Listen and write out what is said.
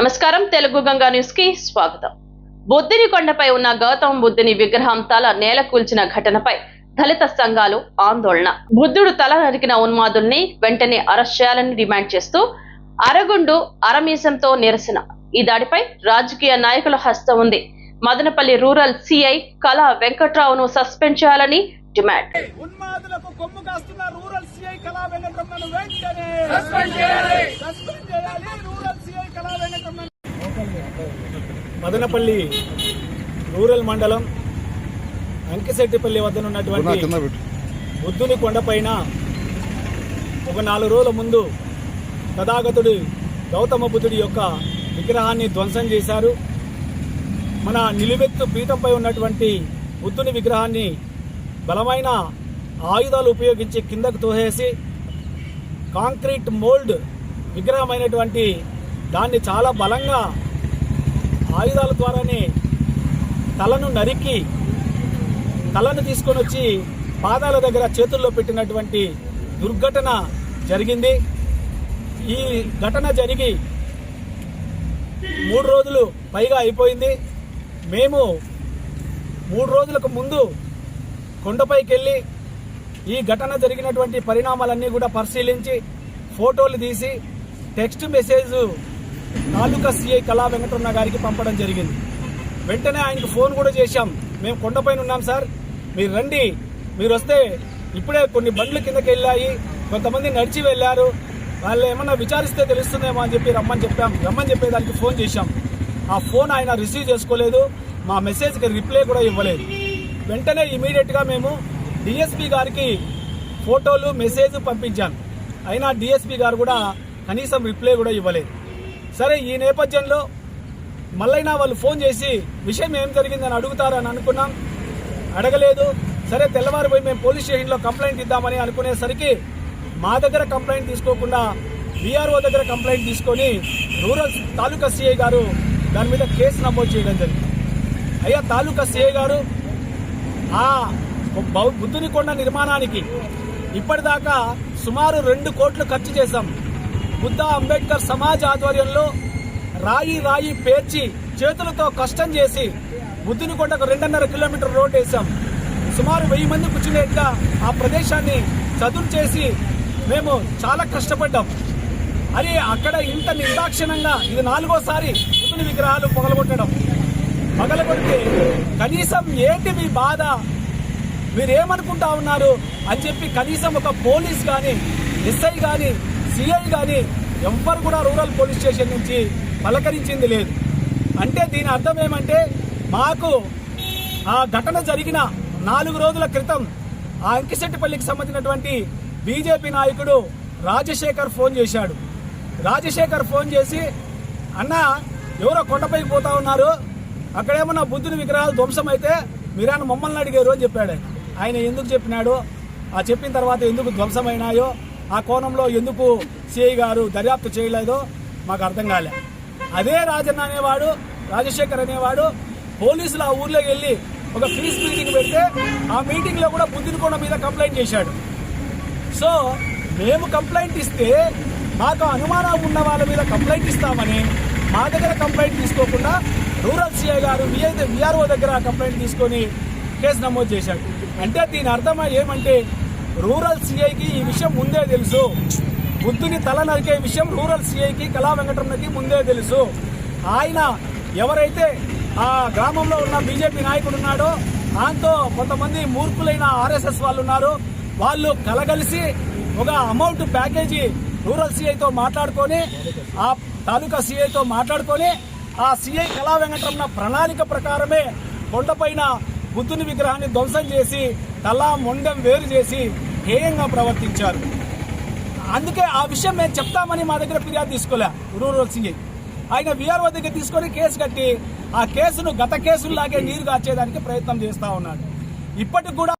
నమస్కారం తెలుగు గంగా న్యూస్కి స్వాగతం. బుద్ధిని కొండపై ఉన్న గౌతమ బుద్ధుని విగ్రహం తల నేల కూల్చిన ఘటనపై దళిత సంఘాలు ఆందోళన. బుద్ధుడు తల నరికిన ఉన్మాదుల్ని వెంటనే అరెస్ట్ చేయాలని డిమాండ్ చేస్తూ అరగుండు అరమీసంతో నిరసన. ఈ దాడిపై రాజకీయ నాయకుల హస్తం ఉంది. మదనపల్లి రూరల్ సిఐ కళా వెంకట్రావును సస్పెండ్ చేయాలని డిమాండ్. ఉన్మాదులకు కొమ్ము కాస్తున్న రూరల్ సిఐ కళా వెంకటరమణను వెంటనే సస్పెండ్ చేయాలి రూరల్ సిఐ కళా వెంకటరమణ మదనపల్లి రూరల్ మండలం అంకిశెట్టిపల్లి వద్ద ఉన్నటువంటి బుద్ధుని కొండపైన ఒక నాలుగు రోజుల ముందు తథాగతుడి గౌతమ బుద్ధుడి యొక్క విగ్రహాన్ని ధ్వంసం చేశారు. మన నిలువెత్తు పీఠంపై ఉన్నటువంటి బుద్ధుని విగ్రహాన్ని బలమైన ఆయుధాలు ఉపయోగించి కిందకు తోసేసి కాంక్రీట్ మోల్డ్ విగ్రహమైనటువంటి దాన్ని చాలా బలంగా ఆయుధాల ద్వారానే తలను నరికి తలను తీసుకొని వచ్చి పాదాల దగ్గర చేతుల్లో పెట్టినటువంటి దుర్ఘటన జరిగింది. ఈ ఘటన జరిగి మూడు రోజులు పైగా అయిపోయింది. మేము మూడు రోజులకు ముందు కొండపైకి వెళ్ళి ఈ ఘటన జరిగినటువంటి పరిణామాలన్నీ కూడా పరిశీలించి ఫోటోలు తీసి టెక్స్ట్ మెసేజ్ తాలూకా సిఐ కళా వెంకటరమణ గారికి పంపడం జరిగింది. వెంటనే ఆయనకు ఫోన్ కూడా చేశాం. మేము కొండపైన ఉన్నాం సార్. మీరు రండి. మీరు వస్తే ఇప్పుడే కొన్ని బండ్లు కిందకి వెళ్ళాయి. కొంతమంది నడిచి వెళ్ళారు. వాళ్ళు ఏమన్నా విచారిస్తే తెలుస్తుందేమో అని చెప్పి రమ్మని చెప్పాం. రమ్మని చెప్పేదానికి ఫోన్ చేశాం. ఆ ఫోన్ ఆయన రిసీవ్ చేసుకోలేదు. మా మెసేజ్కి రిప్లై కూడా ఇవ్వలేదు. వెంటనే ఇమీడియట్గా మేము డిఎస్పీ గారికి ఫోటోలు మెసేజ్ పంపించాను అయినా డిఎస్పీ గారు కూడా కనీసం రిప్లై కూడా ఇవ్వలేదు. సరే ఈ నేపథ్యంలో మళ్ళైనా వాళ్ళు ఫోన్ చేసి విషయం ఏం జరిగిందని అడుగుతారని అనుకున్నాం. అడగలేదు. సరే తెల్లవారిపోయి మేము పోలీస్ స్టేషన్లో కంప్లైంట్ ఇద్దామని అనుకునేసరికి మా దగ్గర కంప్లైంట్ తీసుకోకుండా బీఆర్ఓ దగ్గర కంప్లైంట్ తీసుకొని రూరల్ తాలూకా సిఐ గారు దాని మీద కేసు నమోదు చేయడం జరిగింది. అయ్యా తాలూకా సిఐ గారు ఆ బౌ- బుద్ధుని కొండ నిర్మాణానికి ఇప్పటిదాకా సుమారు రెండు కోట్లు ఖర్చు చేశాం. బుద్ధా అంబేద్కర్ సమాజ్ ఆధ్వర్యంలో రాయి రాయి పేర్చి చేతులతో కష్టం చేసి బుద్ధుని కొండకు రెండున్నర కిలోమీటర్ రోడ్ వేసాం సుమారు వెయ్యి మంది కూర్చునేట్టుగా ఆ ప్రదేశాన్ని చదును చేసి మేము చాలా కష్టపడ్డాం. అది అక్కడ ఇంత నిర్దాక్షిణంగా ఇది నాలుగోసారి బుద్ధుని విగ్రహాలు పొగలగొట్టడం. పగలగొడితే కనీసం ఏంటి మీ బాధ? మీరేమనుకుంటా ఉన్నారు? అని చెప్పి కనీసం ఒక పోలీస్ కానీ ఎస్ఐ కానీ సిఐ కానీ ఎవ్వరు కూడా రూరల్ పోలీస్ స్టేషన్ నుంచి పలకరించింది లేదు. అంటే దీని అర్థం ఏమంటే మాకు ఆ ఘటన జరిగిన నాలుగు రోజుల క్రితం ఆ అంకిశెట్టిపల్లికి సంబంధించినటువంటి బీజేపీ నాయకుడు రాజశేఖర్ ఫోన్ చేశాడు. రాజశేఖర్ ఫోన్ చేసి అన్న ఎవరో కొండపైకి పోతా ఉన్నారు. అక్కడేమన్నా బుద్ధుని విగ్రహాలు ధ్వంసం అయితే మీరాను మమ్మల్ని అడిగారు అని చెప్పాడు ఆయన. ఎందుకు చెప్పినాడో? ఆ చెప్పిన తర్వాత ఎందుకు ధ్వంసమైనాయో ఆ కోణంలో ఎందుకు సిఐ గారు దర్యాప్తు చేయలేదో మాకు అర్థం కాలే. అదే రాజన్న అనేవాడు రాజశేఖర్ అనేవాడు పోలీసులు ఆ ఊర్లోకి వెళ్ళి ఒక పీస్ మీటింగ్ పెడితే ఆ మీటింగ్లో కూడా బుద్ధిని మీద కంప్లైంట్ చేశాడు. సో మేము కంప్లైంట్ ఇస్తే మాకు అనుమానం ఉన్న వాళ్ళ మీద కంప్లైంట్ ఇస్తామని మా దగ్గర కంప్లైంట్ తీసుకోకుండా రూరల్ సిఐ గారు విఆర్ఓ దగ్గర కంప్లైంట్ తీసుకొని కేసు నమోదు చేశాడు. అంటే దీని అర్థం ఏమంటే రూరల్ సిఐకి ఈ విషయం ముందే తెలుసు. బుద్ధుని తల నరికే విషయం రూరల్ సిఐకి కళా వెంకటరమణకి ముందే తెలుసు. ఆయన ఎవరైతే ఆ గ్రామంలో ఉన్న బీజేపీ నాయకుడు ఉన్నాడో దాంతో కొంతమంది మూర్ఖులైన ఆర్ఎస్ఎస్ వాళ్ళు ఉన్నారు. వాళ్ళు కలగలిసి ఒక అమౌంట్ ప్యాకేజీ రూరల్ సిఐతో మాట్లాడుకొని ఆ తాలూకా సిఐతో మాట్లాడుకొని ఆ సిఐ కళా వెంకటరమణ ప్రణాళిక ప్రకారమే కొండపైన బుద్ధుని విగ్రహాన్ని ధ్వంసం చేసి తలా మొండెం వేరు చేసి హేయంగా ప్రవర్తించారు. అందుకే ఆ విషయం మేము చెప్తామని మా దగ్గర ఫిర్యాదు తీసుకోలే రూరల్ సింగ్. ఆయన విఆర్ఓ దగ్గర తీసుకొని కేసు కట్టి ఆ కేసును గత కేసుల్లాగే నీరు కాచేదానికి ప్రయత్నం చేస్తా ఉన్నాడు. ఇప్పటికి కూడా